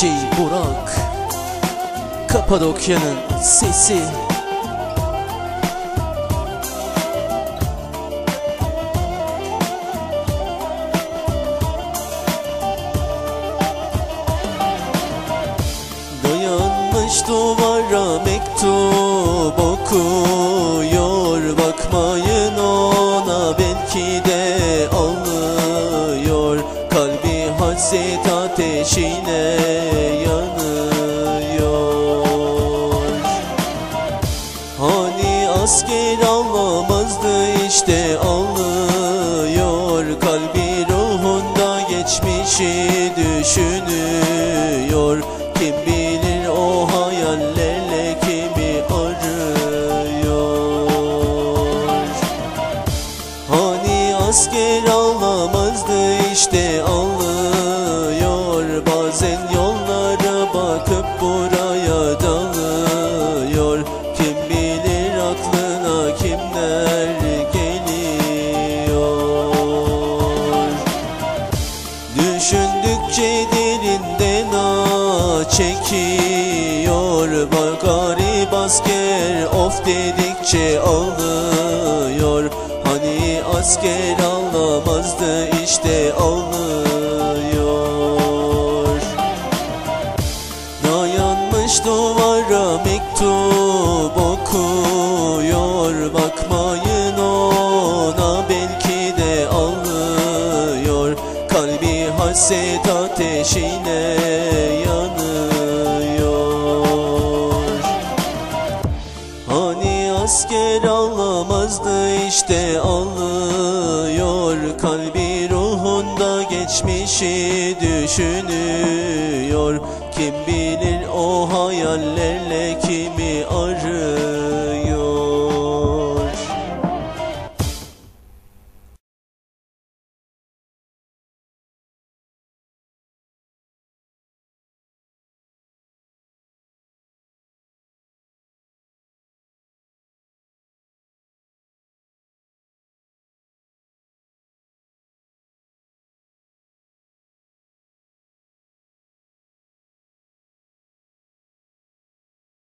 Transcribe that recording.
Burak Kapadokya'nın sesi. Dayanmış duvara mektup okuyor. Bakmayın ona belki de anlıyor Kalbi hasret ateşine asker anlamazdı işte anlıyor Kalbi ruhunda geçmişi düşünüyor. Kim bilir o hayallerle kimi arıyor. Hani asker anlamazdı işte anlıyor Bazen yollara bakıp buraya Düşündükçe derinden ağ çekiyor Bak garip asker of dedikçe ağlıyor. Hani asker ağlamazdı işte ağlıyor. Dayanmış duvara mektup Hasret ateşine yanıyor. Hani asker ağlamazdı işte ağlıyor Kalbi ruhunda geçmişi düşünüyor. Kim bilir o hayallerle kimi arıyor